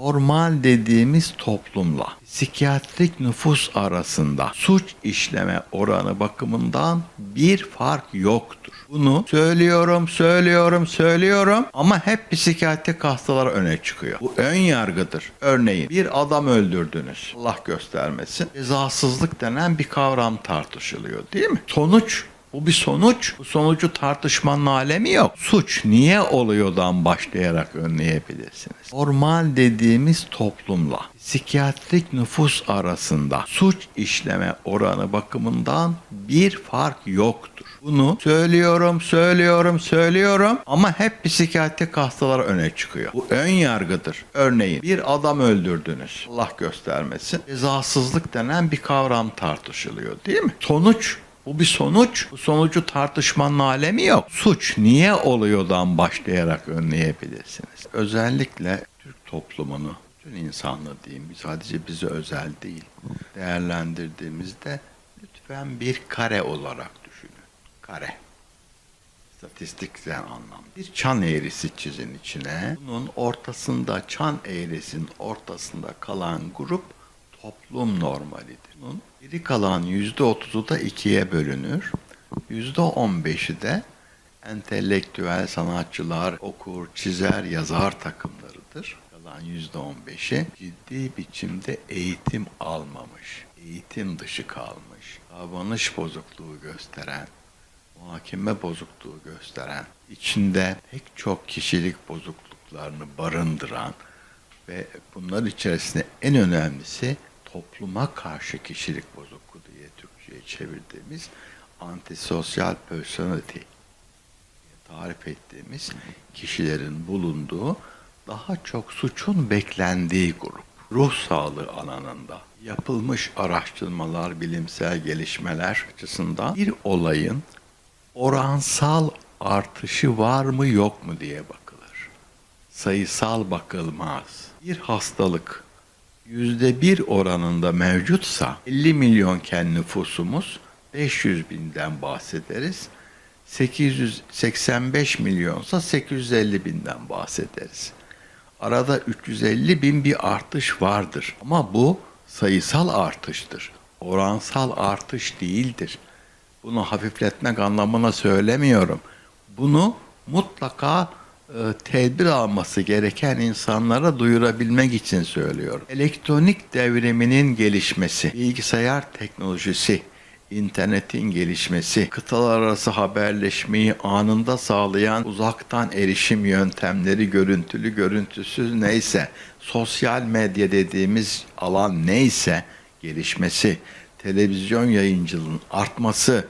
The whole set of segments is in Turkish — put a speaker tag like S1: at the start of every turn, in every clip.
S1: Normal dediğimiz toplumla psikiyatrik nüfus arasında suç işleme oranı bakımından bir fark yoktur. Bunu söylüyorum, söylüyorum, söylüyorum ama hep psikiyatrik hastalar öne çıkıyor. Bu ön yargıdır. Örneğin bir adam öldürdünüz. Allah göstermesin. Cezasızlık denen bir kavram tartışılıyor değil mi? Sonuç bu bir sonuç. Bu sonucu tartışmanın alemi yok. Suç niye oluyordan başlayarak önleyebilirsiniz. Normal dediğimiz toplumla psikiyatrik nüfus arasında suç işleme oranı bakımından bir fark yoktur. Bunu söylüyorum, söylüyorum, söylüyorum ama hep psikiyatrik hastalar öne çıkıyor. Bu ön yargıdır. Örneğin bir adam öldürdünüz. Allah göstermesin. Cezasızlık denen bir kavram tartışılıyor değil mi? Sonuç bu bir sonuç. Bu sonucu tartışmanın alemi yok. Suç niye oluyordan başlayarak önleyebilirsiniz. Özellikle Türk toplumunu, tüm insanlığı diyeyim, sadece bize özel değil, değerlendirdiğimizde lütfen bir kare olarak düşünün. Kare. İstatistiksel anlamda. Bir çan eğrisi çizin içine. Bunun ortasında, çan eğrisinin ortasında kalan grup toplum normalidir. Bunun geri kalan yüzde otuzu da ikiye bölünür. Yüzde on beşi de entelektüel sanatçılar, okur, çizer, yazar takımlarıdır. Kalan yüzde on beşi ciddi biçimde eğitim almamış, eğitim dışı kalmış, davranış bozukluğu gösteren, muhakeme bozukluğu gösteren, içinde pek çok kişilik bozukluklarını barındıran ve bunlar içerisinde en önemlisi topluma karşı kişilik bozukluğu diye Türkçe'ye çevirdiğimiz antisosyal personality tarif ettiğimiz kişilerin bulunduğu daha çok suçun beklendiği grup. Ruh sağlığı alanında yapılmış araştırmalar, bilimsel gelişmeler açısından bir olayın oransal artışı var mı yok mu diye bakılır. Sayısal bakılmaz. Bir hastalık yüzde bir oranında mevcutsa 50 milyonken nüfusumuz 500 binden bahsederiz. 885 milyonsa 850 binden bahsederiz. Arada 350 bin bir artış vardır. Ama bu sayısal artıştır. Oransal artış değildir. Bunu hafifletmek anlamına söylemiyorum. Bunu mutlaka tedbir alması gereken insanlara duyurabilmek için söylüyorum. Elektronik devriminin gelişmesi, bilgisayar teknolojisi, internetin gelişmesi, kıtalar arası haberleşmeyi anında sağlayan uzaktan erişim yöntemleri görüntülü görüntüsüz neyse, sosyal medya dediğimiz alan neyse gelişmesi, televizyon yayıncılığının artması,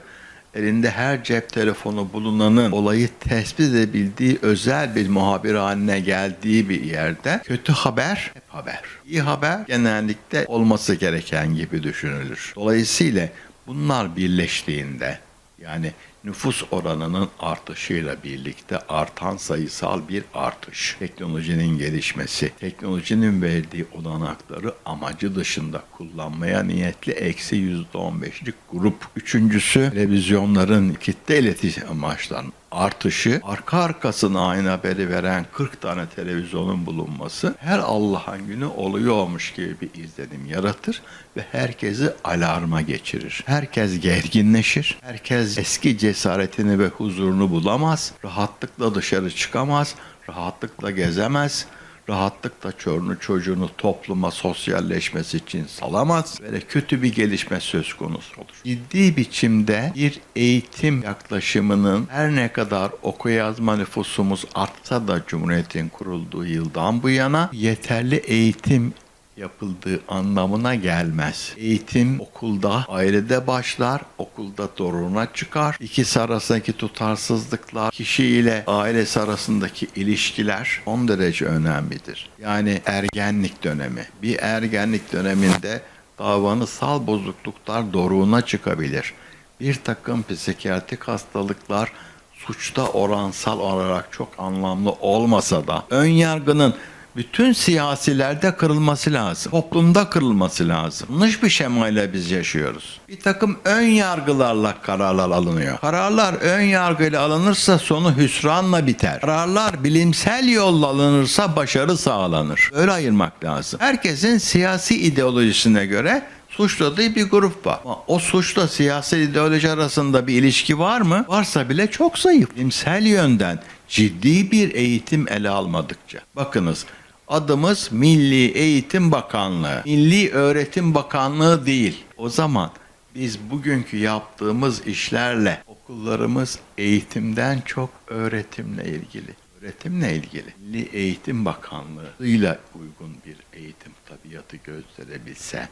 S1: elinde her cep telefonu bulunanın olayı tespit edebildiği özel bir muhabir haline geldiği bir yerde kötü haber hep haber. İyi haber genellikle olması gereken gibi düşünülür. Dolayısıyla bunlar birleştiğinde yani nüfus oranının artışıyla birlikte artan sayısal bir artış, teknolojinin gelişmesi, teknolojinin verdiği olanakları amacı dışında kullanmaya niyetli eksi yüzde on beşlik grup. Üçüncüsü televizyonların kitle iletişim amaçlarının artışı, arka arkasına aynı haberi veren 40 tane televizyonun bulunması her Allah'ın günü oluyormuş gibi bir izlenim yaratır ve herkesi alarma geçirir. Herkes gerginleşir, herkes eski cesaretini ve huzurunu bulamaz, rahatlıkla dışarı çıkamaz, rahatlıkla gezemez, rahatlıkla çorunu çocuğunu topluma sosyalleşmesi için salamaz. Böyle kötü bir gelişme söz konusu olur. Ciddi biçimde bir eğitim yaklaşımının her ne kadar oku yazma nüfusumuz artsa da Cumhuriyet'in kurulduğu yıldan bu yana yeterli eğitim yapıldığı anlamına gelmez. Eğitim okulda, ailede başlar, okulda doruna çıkar. İkisi arasındaki tutarsızlıklar, kişi ile ailesi arasındaki ilişkiler son derece önemlidir. Yani ergenlik dönemi. Bir ergenlik döneminde davranışsal bozukluklar doruğuna çıkabilir. Bir takım psikiyatrik hastalıklar suçta oransal olarak çok anlamlı olmasa da ön yargının bütün siyasilerde kırılması lazım. Toplumda kırılması lazım. Yanlış bir şemayla biz yaşıyoruz. Bir takım ön yargılarla kararlar alınıyor. Kararlar ön yargıyla alınırsa sonu hüsranla biter. Kararlar bilimsel yolla alınırsa başarı sağlanır. Öyle ayırmak lazım. Herkesin siyasi ideolojisine göre suçladığı bir grup var. Ama o suçla siyasi ideoloji arasında bir ilişki var mı? Varsa bile çok zayıf. Bilimsel yönden ciddi bir eğitim ele almadıkça. Bakınız adımız Milli Eğitim Bakanlığı. Milli Öğretim Bakanlığı değil. O zaman biz bugünkü yaptığımız işlerle okullarımız eğitimden çok öğretimle ilgili. Öğretimle ilgili Milli Eğitim Bakanlığı ile uygun bir eğitim tabiatı gösterebilse,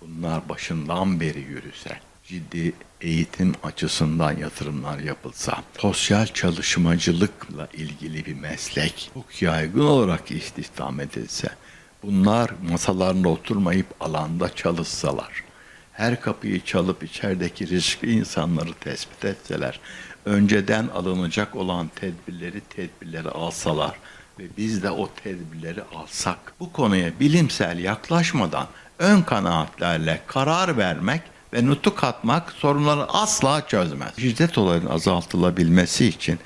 S1: bunlar başından beri yürüse, ciddi eğitim açısından yatırımlar yapılsa, sosyal çalışmacılıkla ilgili bir meslek çok yaygın olarak istihdam edilse, bunlar masalarında oturmayıp alanda çalışsalar, her kapıyı çalıp içerideki riskli insanları tespit etseler, önceden alınacak olan tedbirleri tedbirleri alsalar ve biz de o tedbirleri alsak, bu konuya bilimsel yaklaşmadan ön kanaatlerle karar vermek ve nutuk atmak sorunları asla çözmez. Şiddet olayının azaltılabilmesi için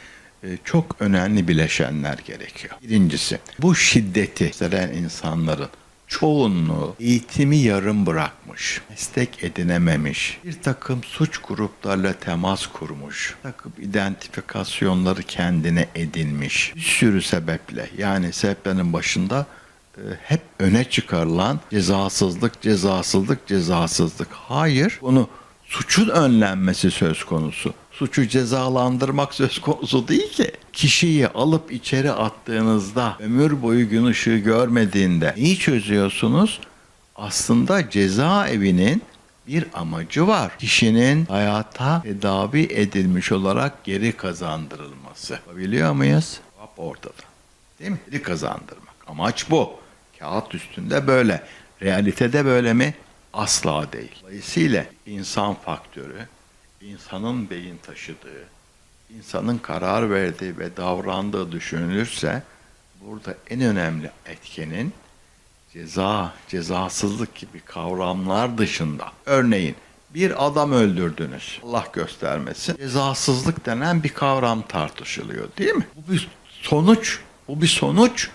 S1: e, çok önemli bileşenler gerekiyor. Birincisi, bu şiddeti gösteren insanların çoğunluğu eğitimi yarım bırakmış, meslek edinememiş, bir takım suç gruplarla temas kurmuş, bir takım identifikasyonları kendine edinmiş. Bir sürü sebeple yani sebeplerin başında hep öne çıkarılan cezasızlık, cezasızlık, cezasızlık. Hayır, bunu suçun önlenmesi söz konusu. Suçu cezalandırmak söz konusu değil ki. Kişiyi alıp içeri attığınızda ömür boyu gün ışığı görmediğinde neyi çözüyorsunuz? Aslında cezaevinin bir amacı var. Kişinin hayata tedavi edilmiş olarak geri kazandırılması. Biliyor muyuz? Cevap ortada. Değil mi? Geri kazandırmak. Amaç bu. Kağıt üstünde böyle. Realitede böyle mi? Asla değil. Dolayısıyla insan faktörü, insanın beyin taşıdığı, insanın karar verdiği ve davrandığı düşünülürse burada en önemli etkenin ceza, cezasızlık gibi kavramlar dışında. Örneğin bir adam öldürdünüz. Allah göstermesin. Cezasızlık denen bir kavram tartışılıyor değil mi? Bu bir sonuç. Bu bir sonuç.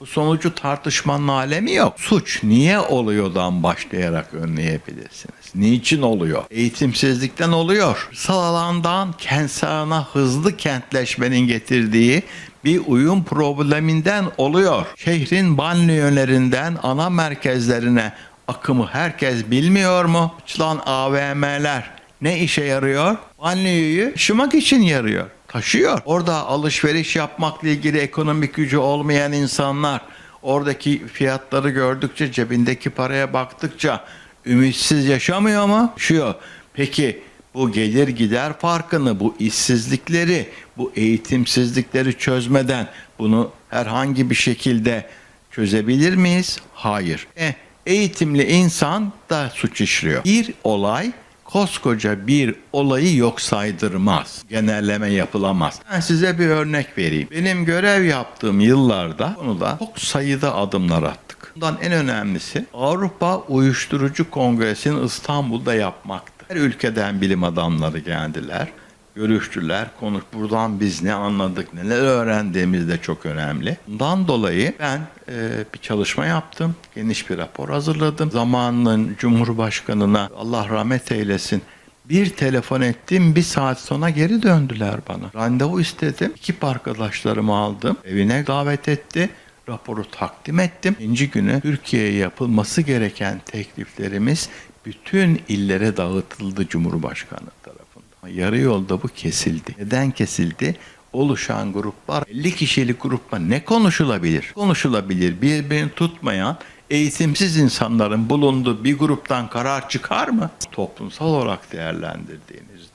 S1: Bu sonucu tartışmanın alemi yok. Suç niye oluyordan başlayarak önleyebilirsiniz. Niçin oluyor? Eğitimsizlikten oluyor. Sal alandan kentsana hızlı kentleşmenin getirdiği bir uyum probleminden oluyor. Şehrin banliyölerinden ana merkezlerine akımı herkes bilmiyor mu? Açılan AVM'ler ne işe yarıyor? Banliyoyu taşımak için yarıyor. Taşıyor. Orada alışveriş yapmakla ilgili ekonomik gücü olmayan insanlar oradaki fiyatları gördükçe cebindeki paraya baktıkça ümitsiz yaşamıyor mu? Yaşıyor. Peki bu gelir gider farkını, bu işsizlikleri, bu eğitimsizlikleri çözmeden bunu herhangi bir şekilde çözebilir miyiz? Hayır. E, eğitimli insan da suç işliyor. Bir olay koskoca bir olayı yok saydırmaz. Genelleme yapılamaz. Ben size bir örnek vereyim. Benim görev yaptığım yıllarda konuda çok sayıda adımlar attık. Bundan en önemlisi Avrupa Uyuşturucu Kongresi'ni İstanbul'da yapmaktı. Her ülkeden bilim adamları geldiler görüştüler. Konuş buradan biz ne anladık, neler öğrendiğimiz de çok önemli. Bundan dolayı ben e, bir çalışma yaptım. Geniş bir rapor hazırladım. Zamanın Cumhurbaşkanına Allah rahmet eylesin bir telefon ettim bir saat sonra geri döndüler bana. Randevu istedim. Ekip arkadaşlarımı aldım. Evine davet etti. Raporu takdim ettim. İkinci günü Türkiye'ye yapılması gereken tekliflerimiz bütün illere dağıtıldı Cumhurbaşkanı tarafından. Yarı yolda bu kesildi. Neden kesildi? Oluşan gruplar 50 kişilik grupla ne konuşulabilir? Konuşulabilir. Birbirini tutmayan eğitimsiz insanların bulunduğu bir gruptan karar çıkar mı? Toplumsal olarak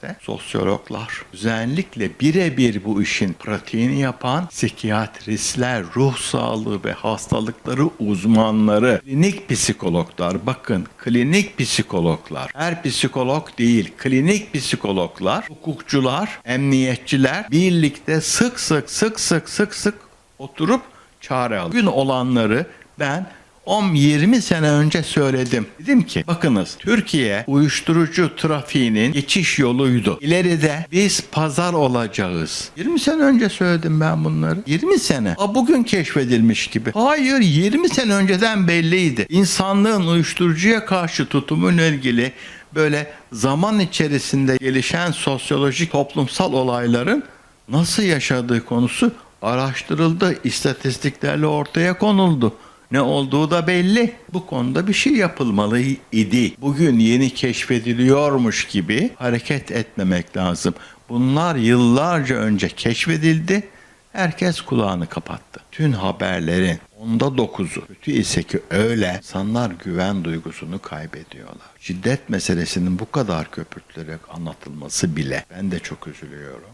S1: değerlendirdiğinizde sosyologlar özellikle birebir bu işin pratiğini yapan psikiyatristler, ruh sağlığı ve hastalıkları uzmanları, klinik psikologlar, bakın klinik psikologlar, her psikolog değil, klinik psikologlar, hukukçular, emniyetçiler birlikte sık sık sık sık sık sık oturup çare alın. Bugün olanları ben 10-20 sene önce söyledim. Dedim ki bakınız Türkiye uyuşturucu trafiğinin geçiş yoluydu. İleride biz pazar olacağız. 20 sene önce söyledim ben bunları. 20 sene. Ha bugün keşfedilmiş gibi. Hayır 20 sene önceden belliydi. İnsanlığın uyuşturucuya karşı tutumuyla ilgili böyle zaman içerisinde gelişen sosyolojik toplumsal olayların nasıl yaşadığı konusu araştırıldı. istatistiklerle ortaya konuldu. Ne olduğu da belli. Bu konuda bir şey yapılmalı idi. Bugün yeni keşfediliyormuş gibi hareket etmemek lazım. Bunlar yıllarca önce keşfedildi. Herkes kulağını kapattı. Tüm haberlerin onda dokuzu kötü ise ki öyle insanlar güven duygusunu kaybediyorlar. Şiddet meselesinin bu kadar köpürtülerek anlatılması bile ben de çok üzülüyorum.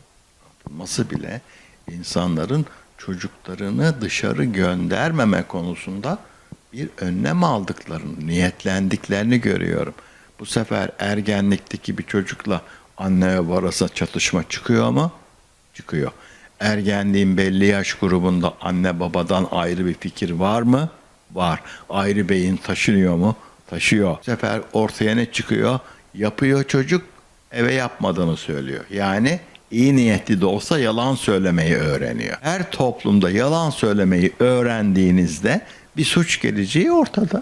S1: Anlatılması bile insanların çocuklarını dışarı göndermeme konusunda bir önlem aldıklarını, niyetlendiklerini görüyorum. Bu sefer ergenlikteki bir çocukla anne ve babası çatışma çıkıyor mu? Çıkıyor. Ergenliğin belli yaş grubunda anne babadan ayrı bir fikir var mı? Var. Ayrı beyin taşınıyor mu? Taşıyor. Bu sefer ortaya ne çıkıyor? Yapıyor çocuk, eve yapmadığını söylüyor. Yani iyi niyetli de olsa yalan söylemeyi öğreniyor. Her toplumda yalan söylemeyi öğrendiğinizde bir suç geleceği ortada.